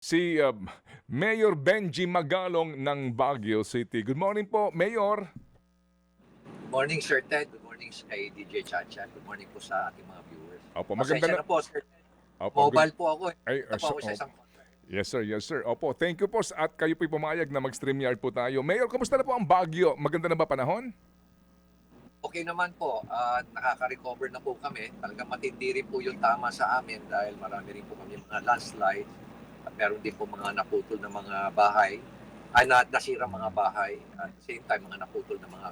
si um, Mayor Benji Magalong ng Baguio City. Good morning po, Mayor. Good morning, Sir Ted. Good morning kay DJ Chacha. Good morning po sa ating mga viewers. Opo, maganda na. na po, Sir Ted. Opo, good- Mobile po ako. Eh. Ay, uh, ako sa so- isang Yes sir, yes sir. Opo, thank you po at kayo po'y pumayag na mag-StreamYard po tayo. Mayor, kumusta na po ang Baguio? Maganda na ba panahon? Okay naman po. At nakaka-recover na po kami. Talagang matindi rin po yung tama sa amin dahil marami rin po kami mga landslide. Meron din po mga naputol na mga bahay. Ay, na, nasira mga bahay. At same time, mga naputol na mga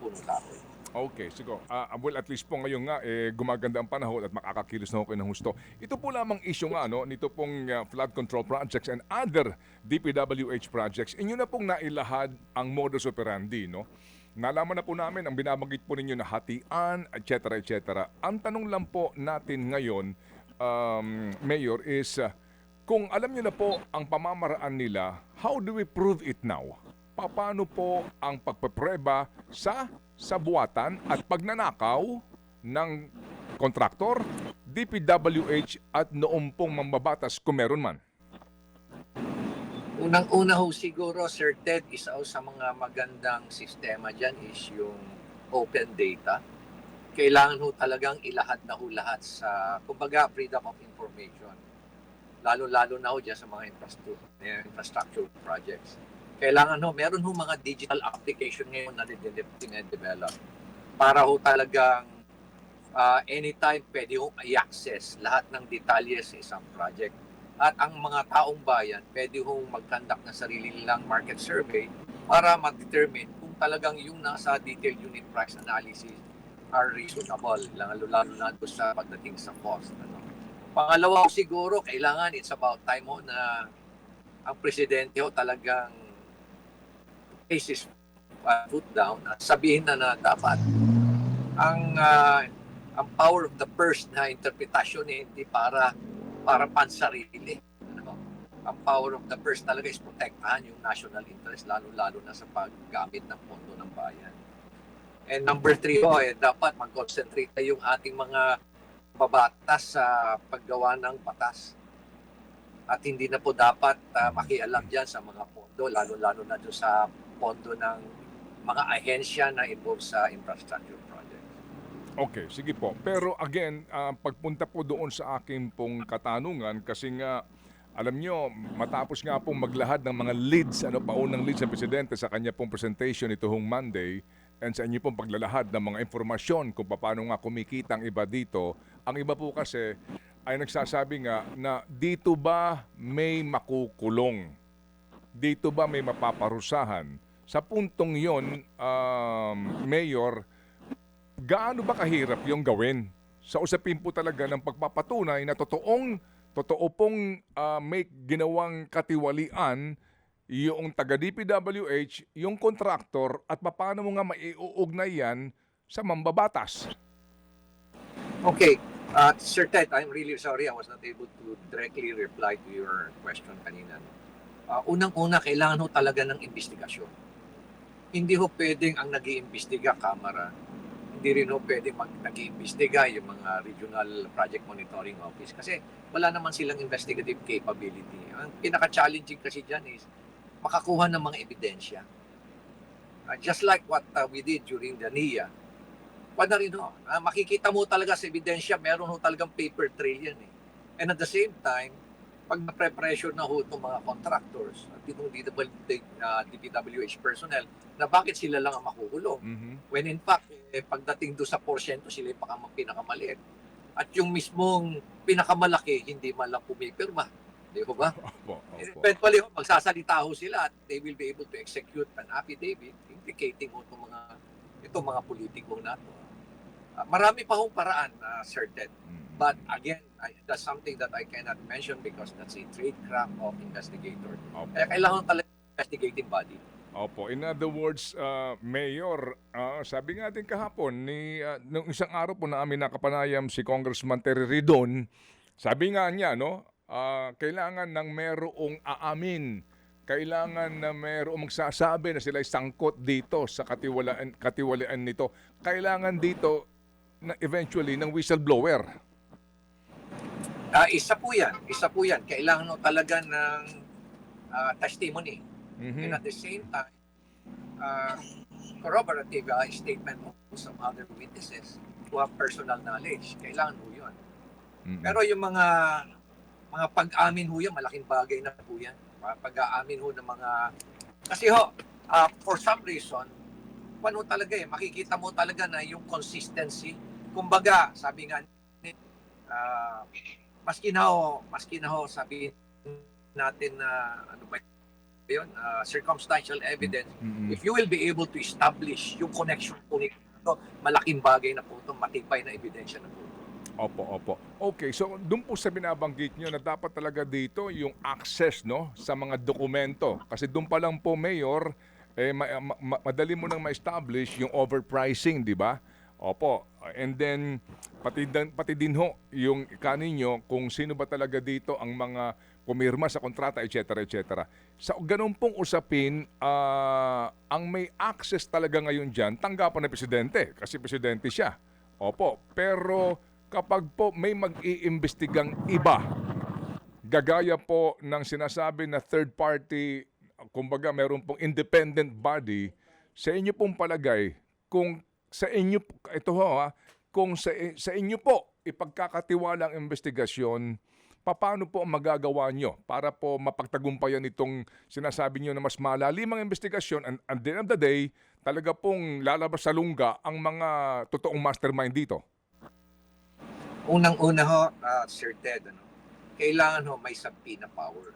puno kahoy. Okay, siguro. Ah, well, at least po ngayon nga, eh, gumaganda ang panahon at makakakilos na ako ng husto. Ito po lamang issue nga, no, nito pong ah, flood control projects and other DPWH projects. Inyo na pong nailahad ang modus operandi, no? Nalaman na po namin ang binabanggit po ninyo na hatian, etc. etc. Ang tanong lang po natin ngayon, um, Mayor, is ah, kung alam nyo na po ang pamamaraan nila, how do we prove it now? Paano po ang pagpapreba sa sabuatan at pagnanakaw ng kontraktor, DPWH at noong pong mambabatas kung meron man? Unang-una ho siguro, Sir Ted, isa ho sa mga magandang sistema dyan is yung open data. Kailangan ho talagang ilahad na ho lahat sa, kumbaga, freedom of information. Lalo-lalo na ho dyan sa mga infrastructure, infrastructure projects. Kailangan ho, meron ho mga digital application ngayon na develop para ho talagang ah, anytime pwede ho i-access lahat ng detalye sa isang project at ang mga taong bayan pwede hong mag-conduct ng sarili nilang market survey para ma-determine kung talagang yung nasa detailed unit price analysis are reasonable, lalo-lalo na sa pagdating sa cost. Pangalawa siguro, kailangan it's about time ho na ang presidente ho talagang cases uh, foot down at sabihin na na dapat ang ah, ang power of the purse na interpretasyon eh, hindi para para pansarili. Ano? Ang power of the purse talaga is protektahan yung national interest, lalo-lalo na sa paggamit ng pondo ng bayan. And number three ho, eh, dapat mag-concentrate na yung ating mga babatas sa paggawa ng batas. At hindi na po dapat ah, makialam dyan sa mga pondo, lalo-lalo na doon sa pondo ng mga ahensya na involved sa infrastructure project. Okay, sige po. Pero again, ah, pagpunta po doon sa aking pong katanungan, kasi nga, alam nyo, matapos nga pong maglahad ng mga leads, ano, paunang leads ng Presidente sa kanya pong presentation itong Monday, and sa inyo pong paglalahad ng mga informasyon kung paano nga kumikita ang iba dito, ang iba po kasi ay nagsasabi nga na dito ba may makukulong? Dito ba may mapaparusahan? Sa puntong yon, um, Mayor, gaano ba kahirap yung gawin? Sa usapin po talaga ng pagpapatunay na totoong, totoo pong ah, may ginawang katiwalian yung taga DPWH, yung kontraktor, at paano mo nga maiuugnay yan sa mambabatas? Okay. Uh, Sir Ted, I'm really sorry I was not able to directly reply to your question kanina. Uh, Unang-una, kailangan ho talaga ng investigasyon. Hindi ho pwedeng ang nag iimbestiga Kamara. Hindi rin ho pwedeng mag nag iimbestiga yung mga regional project monitoring office kasi wala naman silang investigative capability. Ang pinaka-challenging kasi dyan is makakuha ng mga ebidensya. Uh, just like what uh, we did during the NIA, pa na rin ho. Ah, makikita mo talaga sa ebidensya, meron ho talagang paper trail yan eh. And at the same time, pag na-preparation na ho itong mga contractors at itong uh, DPWH personnel, na bakit sila lang ang makukulong. Mhm. When in fact, eh, pagdating doon sa porsyento, sila yung pinakamaliit. At yung mismong pinakamalaki, hindi man lang pumipirma. Di ba ba? Opo, opo. Eventually, magsasalita ho sila at they will be able to execute an affidavit indicating ho itong mga, itong mga politiko na to. Ah, marami pa hong paraan, na Sir Ted. Mhm. But again, I, that's something that I cannot mention because that's a trade craft of investigator. Opo. Kaya kailangan talaga investigating body. Opo, in other words, uh, Mayor, ah, sabi nga din kahapon, ni, ah, nung isang araw po na amin nakapanayam si Congressman Terry Ridon, sabi nga niya, no, ah, kailangan ng merong aamin, kailangan na merong magsasabi na sila sangkot dito sa katiwalaan, katiwalaan nito. Kailangan dito na eventually ng whistleblower. Ah, isa po yan. Isa po yan. Kailangan mo talaga ng ah, testimony. Mhm. And at the same time, uh, corroborative uh, statement of some other witnesses who have personal knowledge. Kailangan po yun. Mhm. Pero yung mga mga pag-amin ho yan, malaking bagay na po yan. Mga Pag-aamin ho ng mga... Kasi ho, ah, for some reason, ano talaga eh, makikita mo talaga na yung consistency. Kumbaga, sabi nga, ah, maski na ho, maski na ho, sabi natin na, ano ba yun, ah, circumstantial evidence, Mhm. if you will be able to establish yung connection po nito, malaking bagay na po ito, matibay na ebidensya na po. Opo, opo. Okay, so doon po sa binabanggit nyo na dapat talaga dito yung access no sa mga dokumento. Kasi doon pa lang po, Mayor, eh, ma- ma- ma- madali mo nang ma-establish yung overpricing, di ba? Opo. And then, pati, din- pati din ho, yung kaninyo, kung sino ba talaga dito ang mga pumirma sa kontrata, etc. etc. Sa ganun pong usapin, ah, ang may access talaga ngayon dyan, tanggapan ng presidente. Kasi presidente siya. Opo. Pero kapag po may mag-iimbestigang iba, gagaya po ng sinasabi na third party, kumbaga meron pong independent body, sa inyo pong palagay, kung sa inyo, ito ho ha, kung sa, sa inyo po ipagkakatiwala ang investigasyon, paano po magagawa nyo para po mapagtagumpayan itong sinasabi nyo na mas malalim ang investigasyon and at the end of the day, talaga pong lalabas sa lungga ang mga totoong mastermind dito? Unang-una ho, ah, Sir Ted, ano, kailangan ho may subpoena power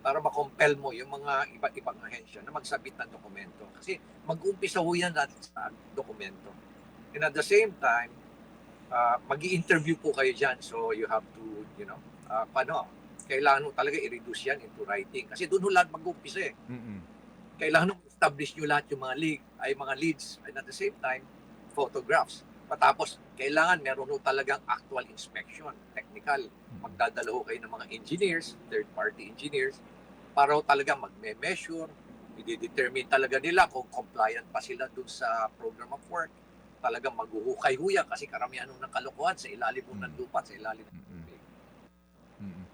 para makompel mo yung mga iba't ibang ahensya na magsabit ng dokumento. Kasi mag-umpisa ho yan natin sa dokumento. And at the same time, uh, mag interview po kayo dyan. So you have to, you know, uh, paano, kailangan ho talaga i-reduce yan into writing. Kasi doon ho lahat mag-umpisa eh. Mm-mm. Kailangan ho establish nyo lahat yung mga lead, ay mga leads. And at the same time, photographs. Patapos, kailangan meron ho talagang actual inspection, technical. Magdadala ho kayo ng mga engineers, third-party engineers, para ho talaga magme-measure, i-determine talaga nila kung compliant pa sila dun sa program of work. Talagang maghuhukay ho yan kasi karamihan ho ng kalokohan sa ilalim ho ng lupa, sa ilalim ng Mm-mm. Mm-mm.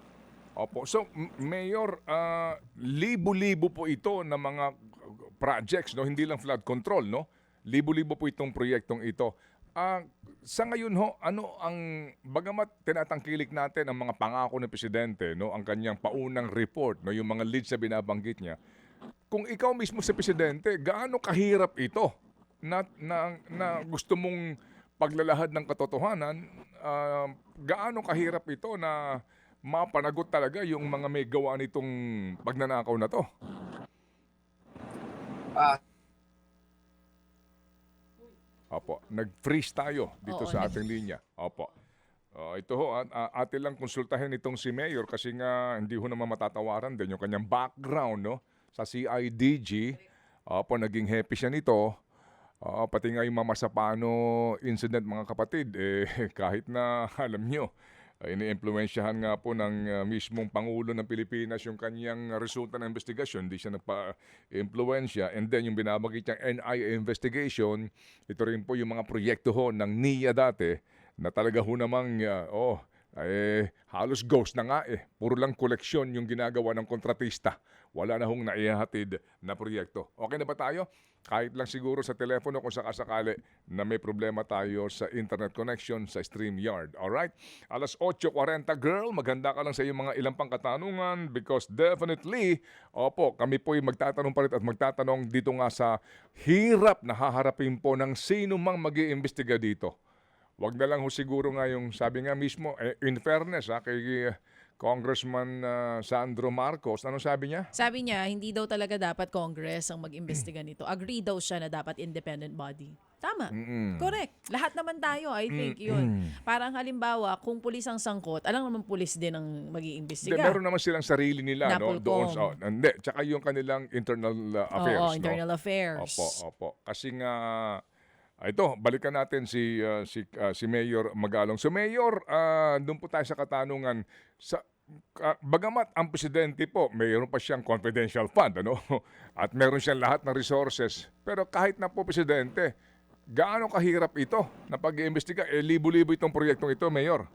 Opo. So, Mayor, ah, libo-libo po ito ng mga projects, no? Hindi lang flood control, no? Libo-libo po itong proyektong ito. Ah, sa ngayon ho, ano ang bagamat tinatangkilik natin ang mga pangako ng presidente, no, ang kanyang paunang report, no, yung mga leads na binabanggit niya. Kung ikaw mismo sa presidente, gaano kahirap ito na na, na gusto mong paglalahad ng katotohanan, ah, gaano kahirap ito na mapanagot talaga yung mga may gawa nitong pagnanakaw na to? Ah, Opo, nag-freeze tayo dito Oo, sa ating linya. Opo. Ah, ito ho, at, atin lang konsultahin itong si Mayor kasi nga hindi ho naman matatawaran din yung kanyang background no, sa CIDG. Opo, naging happy siya nito. Ah, pati nga yung Mama Sapano incident mga kapatid, eh, kahit na alam nyo, ay ini-impluensyahan nga po ng ah, mismong Pangulo ng Pilipinas yung kanyang resulta ng investigasyon. Hindi siya nagpa-impluensya. And then yung binabagit niyang NIA investigation, ito rin po yung mga proyekto ho ng NIA dati na talaga ho namang, ah, oh, eh, halos ghost na nga eh. Puro lang koleksyon yung ginagawa ng kontratista. Wala na hong naihahatid na proyekto. Okay na ba tayo? Kahit lang siguro sa telepono kung sakasakali na may problema tayo sa internet connection sa StreamYard. Alright? Alas 8.40, girl, maganda ka lang sa iyong mga ilang pang katanungan because definitely, opo, kami po'y magtatanong pa rin at magtatanong dito nga sa hirap na haharapin po ng sino mang mag iimbestiga dito. Wag na lang ho siguro nga yung sabi nga mismo, eh, in fairness ha, kay eh, Congressman ah, Sandro Marcos, ano sabi niya? Sabi niya, hindi daw talaga dapat Congress ang mag-imbestiga nito. Agree daw siya na dapat independent body. Tama. Mm. Correct. Lahat naman tayo, I think, yun. Parang halimbawa, kung pulis ang sangkot, alam naman pulis din ang mag Hindi, iimbestiga meron naman silang sarili nila, no? Napolcom. Doon sa, oh, hindi, tsaka yung kanilang internal ah, affairs, Oo, no? internal affairs. Opo, opo. Kasi nga, ah, ito, balikan natin si ah, si ah, si Mayor Magalong. So Mayor, ah, doon po tayo sa katanungan sa ah, bagamat ang presidente po, mayroon pa siyang confidential fund, ano? At meron siyang lahat ng resources. Pero kahit na po presidente, gaano kahirap ito na pag-iimbestiga? Eh, libo-libo itong proyektong ito, Mayor.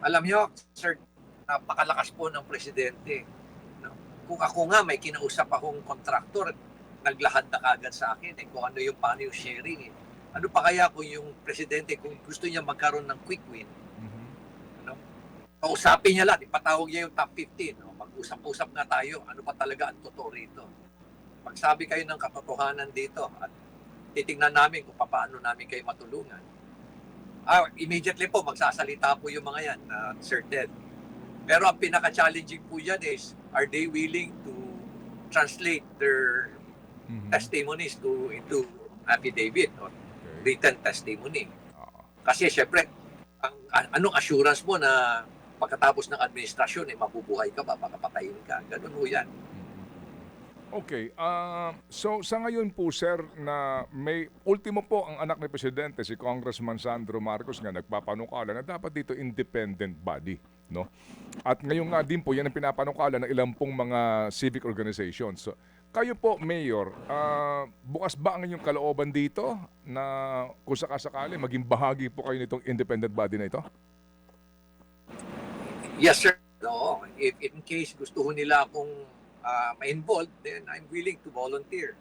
Alam niyo, sir, napakalakas po ng presidente. No? Kung ako nga may kinausap akong kontraktor, naglahad na kagad sa akin eh, kung ano yung paano yung sharing eh. Ano pa kaya kung yung presidente, kung gusto niya magkaroon ng quick win, Mhm. kausapin niya lang, ipatawag niya yung top 15. No? Mag-usap-usap nga tayo, ano pa talaga ang totoo rito. Pagsabi kayo ng katotohanan dito at titingnan namin kung paano namin kayo matulungan. Ah, immediately po, magsasalita po yung mga yan, uh, Sir Ted. Pero ang pinaka-challenging po yan is, are they willing to translate their Mhm. testimonies to into affidavit or Okay. written testimony? Ah. Kasi syempre, ang, an- anong assurance mo na pagkatapos ng administrasyon, eh, mabubuhay ka ba, makapatayin ka? Ganun ho yan. Okay, ah, so sa ngayon po sir na may ultimo po ang anak ni presidente si Congressman Sandro Marcos nga nagpapanukala na dapat dito independent body, no? At ngayon nga din po yan ang pinapanukala ng ilang pong mga civic organizations. So, kayo po, Mayor, ah, bukas ba ang inyong kalooban dito na kung sakasakali maging bahagi po kayo nitong independent body na ito? Yes, sir. Oo. If in case gusto ho nila akong ah, ma-involve, then I'm willing to volunteer.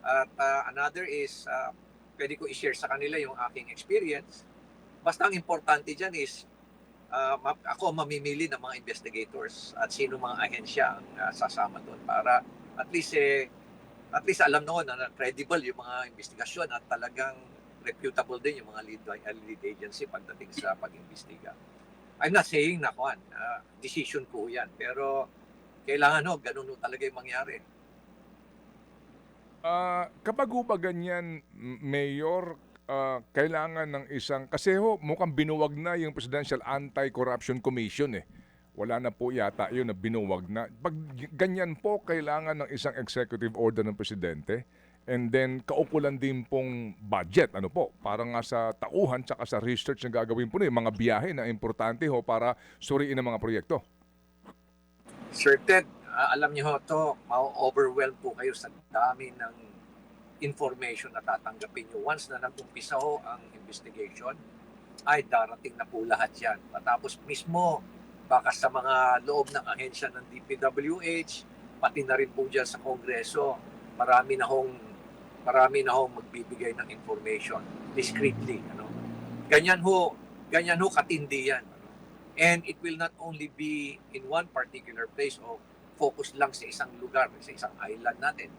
At ah, another is, ah, pwede ko i-share sa kanila yung aking experience. Basta ang importante dyan is, ma- ako mamimili ng mga investigators at sino mga ahensya ang ah, sasama doon para at least eh, at least alam noon na credible yung mga investigasyon at talagang reputable din yung mga lead, lead agency pagdating sa pag-imbestiga. I'm not saying na kuan, ah, decision ko yan, pero kailangan ho, ganun ho talaga yung mangyari. Ah, kapag ho ba ganyan, Mayor, ah, kailangan ng isang, kasi ho, mukhang binuwag na yung Presidential Anti-Corruption Commission eh. Wala na po yata yun na binuwag na. Pag ganyan po, kailangan ng isang executive order ng Presidente and then kaukulan din pong budget, ano po, para nga sa tauhan tsaka sa research na gagawin po yung mga biyahe na importante ho para suriin ang mga proyekto. Sir Ted, ah, alam niyo ho to, ma-overwhelm po kayo sa dami ng information na tatanggapin niyo. Once na nag-umpisa ho ang investigation, ay darating na po lahat yan. Matapos mismo, baka sa mga loob ng ahensya ng DPWH, pati na rin po dyan sa Kongreso, marami na hong marami na hong magbibigay ng information discreetly ano ganyan ho ganyan ho katindi yan ano? and it will not only be in one particular place o focus lang sa isang lugar sa isang island natin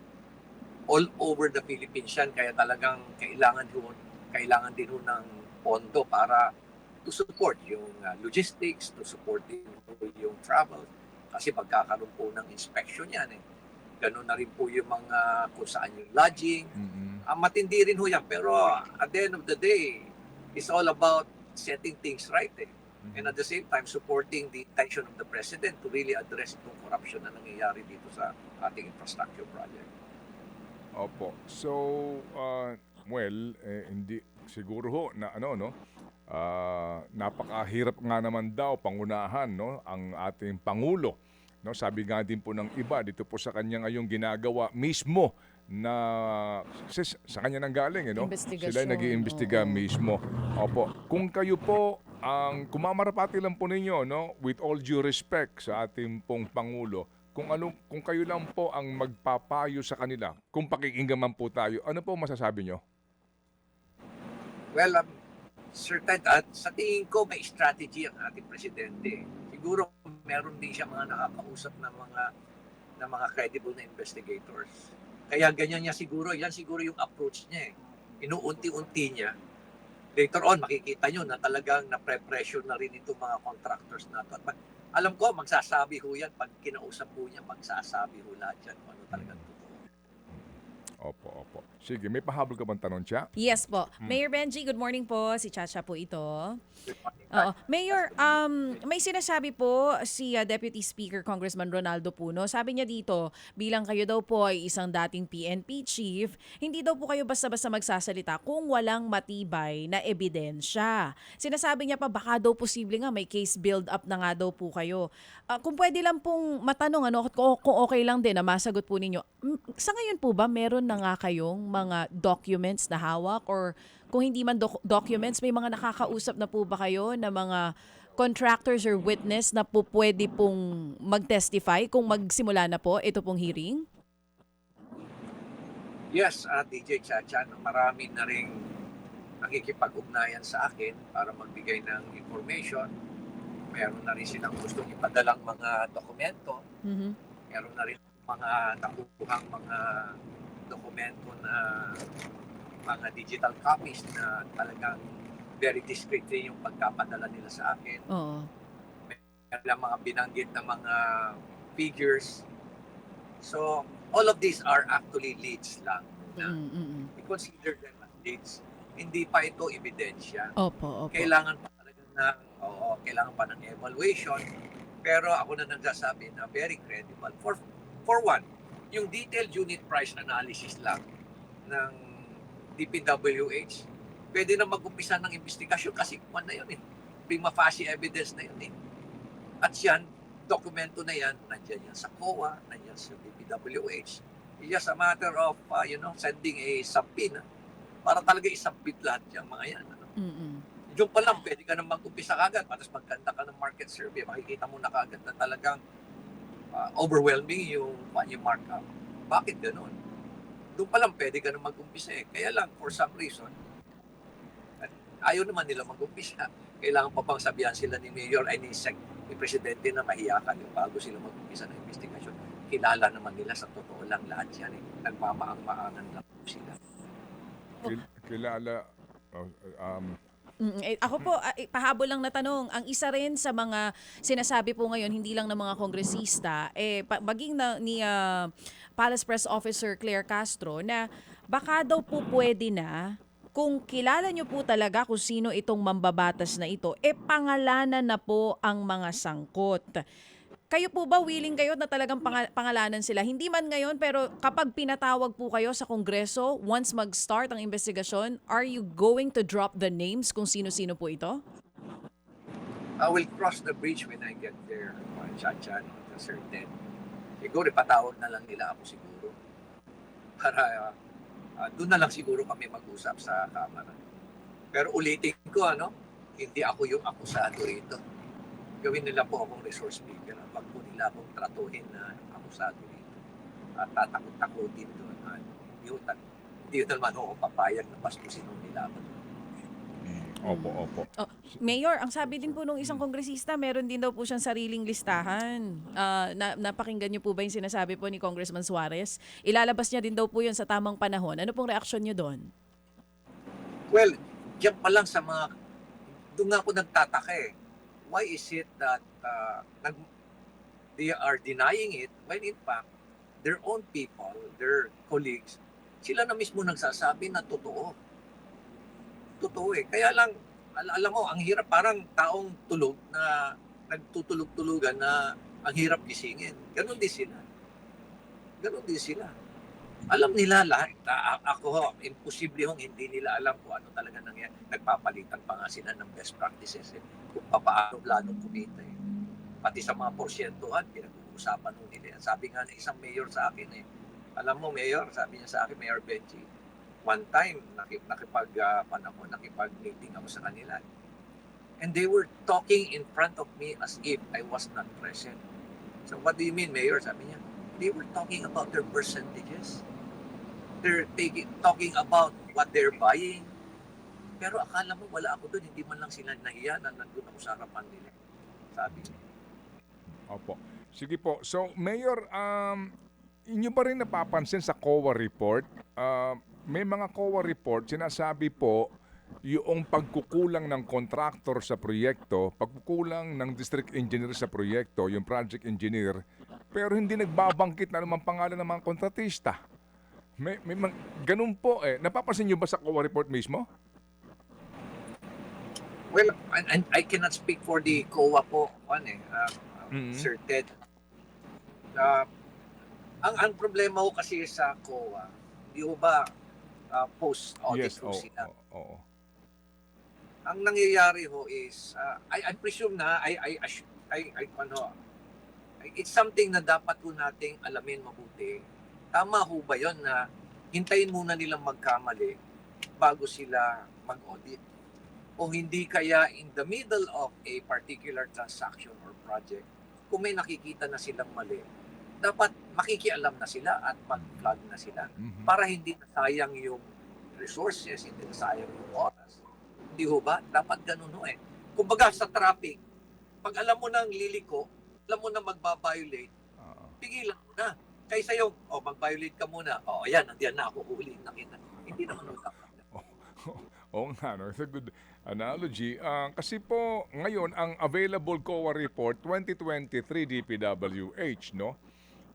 all over the Philippines yan kaya talagang kailangan ho kailangan din ho ng pondo para to support yung uh, logistics to support din yung travel kasi magkakaroon po ng inspection yan eh ganun na rin po yung mga kung saan yung lodging ang matindi rin ho yan. Pero at the end of the day, it's all about setting things right eh. And at the same time, supporting the intention of the President to really address itong corruption na nangyayari dito sa ating infrastructure project. Opo. So, uh, well, eh, hindi siguro ho na ano no. Ah, napakahirap nga naman daw pangunahan no ang ating pangulo. No, sabi nga din po ng iba dito po sa kanya ngayong ginagawa mismo na sa, sa kanya nang galing eh, no? Sila nag-iimbestiga oo. mismo. Opo. Kung kayo po ang kumamarapati lang po ninyo no with all due respect sa ating pong pangulo kung ano kung kayo lang po ang magpapayo sa kanila kung pakikinggan man po tayo ano po masasabi nyo Well, um, Ted, at sa tingin ko may strategy ang ating presidente. Siguro meron din siya mga nakakausap ng mga ng mga credible na investigators. Kaya ganyan niya siguro, yan siguro yung approach niya eh. Inuunti-unti niya. Later on, makikita nyo na talagang na-pressure na rin itong mga contractors na to. At mag- alam ko, magsasabi ho yan. Pag kinausap ho niya, magsasabi ho lahat yan kung ano talagang totoo. Opo opo sige may pahabol ka bang tanong siya Yes po. Hmm. Mayor Benji, good morning po. Si Chacha po ito. Oo. Mayor, um, may sinasabi po si uh, Deputy Speaker Congressman Ronaldo Puno. Sabi niya dito, bilang kayo daw po ay isang dating PNP chief, hindi daw po kayo basta-basta magsasalita kung walang matibay na ebidensya. Sinasabi niya pa baka daw posible nga may case build up na nga daw po kayo. Ah, kung pwede lang pong matanong ano kung, kung okay lang din na masagot po ninyo. mm, Sa ngayon po ba meron na nga kayong mga documents na hawak or kung hindi man doc- documents, may mga nakakausap na po ba kayo na mga contractors or witness na po pwede pong mag-testify kung magsimula na po ito pong hearing? Yes, uh, DJ Chachan, marami na rin nakikipag-ugnayan sa akin para magbigay ng information. Meron na rin silang gustong ipadalang mga dokumento. Mhm. Meron na rin mga nakukuhang mga dokumento na mga digital copies na talagang very discreet din yung pagkapadala nila sa akin. Oo. Meron mga binanggit na mga figures. So, all of these are actually leads lang. Na Mm, mm, mm. we consider them as leads. Hindi pa ito ebidensya. Opo, opo. Kailangan pa talaga ng, oo, kailangan pa ng evaluation. Pero ako na nagsasabi na very credible. For, for one, yung detailed unit price analysis lang ng DPWH, pwede na mag-umpisa ng investigasyon kasi kuwan na yun eh. Prima facie evidence na yun eh. At yan, dokumento na yan, nandyan yan sa COA, nandyan sa DPWH. It's just a matter of, uh, you know, sending a subpoena para talaga isubmit lahat yung mga yan. Ano? Mm, mm. Diyan pa lang, pwede ka na mag-umpisa kagad. Tapos magkanta ka ng market survey, makikita mo na kagad na talagang uh, overwhelming yung, yung markup. Bakit ganun? Doon pa lang, pwede ka na mag-umpisa eh. Kaya lang, for some reason, ayaw naman nila mag-umpisa. Kailangan pa bang sabihan sila ni Mayor ay ni Sec, ni Presidente na mahiyakan yung bago sila mag-umpisa ng investigasyon. Kilala naman nila sa totoo lang lahat yan eh. Nagmamaang-maangan lang sila. Kil- kilala, oh, um, Mm, eh, ako po, ah, eh, pahabol lang na tanong, ang isa rin sa mga sinasabi po ngayon, hindi lang ng mga kongresista, eh, pa- maging na, ni ah, Palace Press Officer Claire Castro, na baka daw po pwede na, kung kilala nyo po talaga kung sino itong mambabatas na ito, eh pangalanan na po ang mga sangkot. Kayo po ba willing kayo na talagang panga- pangalanan sila? Hindi man ngayon, pero kapag pinatawag po kayo sa Kongreso, once mag-start ang investigasyon, are you going to drop the names kung sino-sino po ito? I will cross the bridge when I get there, uh, Chanchan, to certain. Siguro, patawag na lang nila ako siguro. Para uh, doon na lang siguro kami mag-usap sa Kamara. Pero ulitin ko, ano, hindi ako yung akusado rito. Gawin nila po akong resource speaker. Wag po nila akong tratuhin na akusado rito. At tatakot-takutin doon. Uh, hindi, ko hindi ko naman ako papayag na bastusin nila ako. opo, opo. Oh, Mayor, ang sabi din po nung isang kongresista, meron din daw po siyang sariling listahan. Ah, na, napakinggan niyo po ba yung sinasabi po ni Congressman Suarez? Ilalabas niya din daw po yun sa tamang panahon. Ano pong reaksyon niyo doon? Well, diyan pa lang sa mga, doon nga ako nagtataka eh. Why is it that uh, nag, they are denying it when in fact, their own people, their colleagues, sila na mismo nagsasabi na totoo. Totoo eh. Kaya lang, al- alam mo, ang hirap parang taong tulog na nagtutulog-tulugan na ang hirap gisingin. Ganon din sila. Ganon din sila alam nila lahat. Ako ho, imposible hong hindi nila alam kung ano talaga nangyayari. Nagpapalitan pa nga sila ng best practices eh. Kung paano plano kumita eh. Pati sa mga porsyentuhan, pinag-uusapan nung nila. Sabi nga ng isang mayor sa akin eh, alam mo mayor, sabi niya sa akin, Mayor Benji, one time, nakip, nakipag, uh, panahon, nakipag-meeting ako sa kanila. And they were talking in front of me as if I was not present. So what do you mean, Mayor? Sabi niya, they were talking about their percentages. They're taking, talking about what they're buying. Pero akala mo wala ako doon, hindi man lang sila nahiya na nandun ako sa harapan nila. Sabi niya. Opo. Sige po. So, Mayor, um, inyo ba rin napapansin sa COA report? Uh, may mga COA report, sinasabi po, yung pagkukulang ng contractor sa proyekto, pagkukulang ng district engineer sa proyekto, yung project engineer, pero hindi nagbabangkit na naman pangalan ng mga kontratista. May, may mga, ganun po eh. Napapansin nyo ba sa COA report mismo? Well, and, and I cannot speak for the COA po, ano eh, uh, Mhm. Sir Ted. Uh, ang, ang problema ko kasi sa COA, di ko ba uh, post-audit yes, ko oo. sila. oo, oo. ang nangyayari ho is uh, I, I presume na I I assu- I, I ano it's something na dapat po nating alamin mabuti. Tama ho ba 'yon na hintayin muna nilang magkamali bago sila mag-audit? o hindi kaya in the middle of a particular transaction or project, kung may nakikita na silang mali, dapat makikialam na sila at mag-flag na sila Mhm. para hindi nasayang yung resources, hindi nasayang yung oras. Hindi ho ba? Dapat ganun ho eh. Kumbaga sa traffic, pag alam mo nang liliko, alam mo na magbabiolate, pigilan mo na. Kaysa yung, oh, mag-violate ka muna. Oh, ayan, nandiyan na ako, huhulihin na kita. Hindi naman dapat. Oo nga, no? It's a good analogy. Ah, kasi po, ngayon, ang available COA report, 2023 DPWH, no?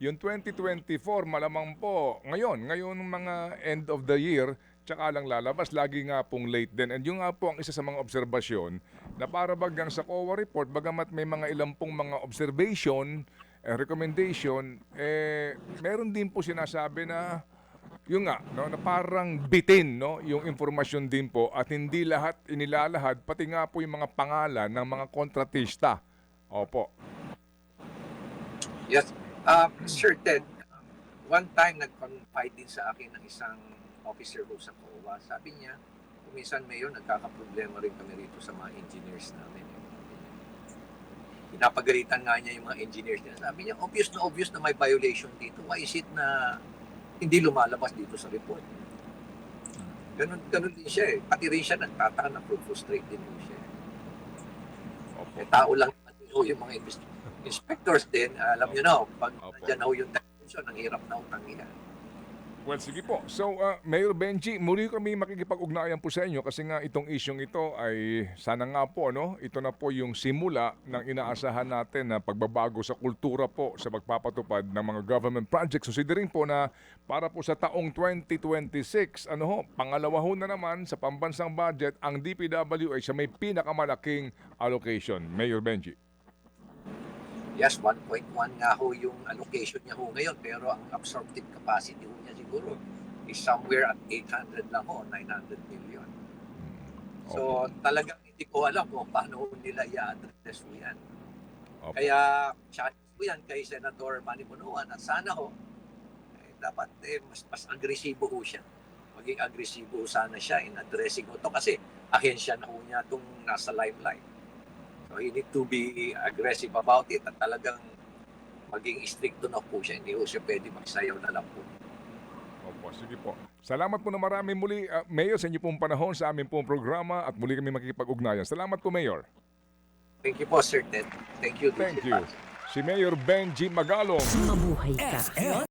Yung 2024, malamang po, ngayon, ngayon mga end of the year, tsaka lang lalabas, lagi nga pong late din. And yung nga po ang isa sa mga obserbasyon, na para bagang sa COA report, bagamat may mga ilang pong mga observation, and recommendation, eh, meron din po sinasabi na yung nga, no, na parang bitin, no, yung informasyon din po at hindi lahat inilalahad, pati nga po yung mga pangalan ng mga kontratista. Opo. Yes. Uh, Sir Ted, one time nag-confide din sa akin ng isang officer ko sa COA. Sabi niya, kuminsan mayor, nagkakaproblema rin kami rito sa mga engineers namin. Pinapagalitan nga niya yung mga engineers niya. Sabi niya, obvious na obvious na may violation dito. Why is it na hindi lumalabas dito sa report? Ganun, ganun din siya eh. Pati rin siya nagtataka na frustrate din po siya. Opo. Eh, tao lang din ho yung mga inspectors din. Alam niyo na, pag Opo. nandiyan na ho yung detention, ang hirap na ho tangihan. Well, sige po. So, uh, Mayor Benji, muli kami makikipag-ugnayan po sa inyo kasi nga itong isyong ito ay sana nga po, no? Ito na po yung simula ng inaasahan natin na pagbabago sa kultura po sa pagpapatupad ng mga government projects. Considering po na para po sa taong 2026, ano ho, pangalawa ho na naman sa pambansang budget ang DPWH sa may pinakamalaking allocation. Mayor Benji. Yes, 1.1 nga ho yung allocation niya ho ngayon, pero ang absorptive capacity ho niya siguro is somewhere at 800 lang ho, 900 million. So talagang hindi ko alam kung paano nila i-address ho yan. Opo. Kaya challenge ko yan kay Senator Manny Bunuan at sana ho, eh, dapat eh, mas, mas agresibo ho siya. Maging agresibo sana siya in addressing ho to kasi ahensya na ho niya itong nasa limelight. So he need to be aggressive about it at talagang maging stricto na po siya. Hindi ho siya pwede magsayaw na lang po. Opo, sige po. Salamat po na marami muli, uh, Mayor, sa inyo pong panahon sa aming pong programa at muli kami makikipag-ugnayan. Salamat po, Mayor. Thank you po, Sir Ted. Thank you. Thank you. Si Mayor Benji Magalong. Mabuhay ka.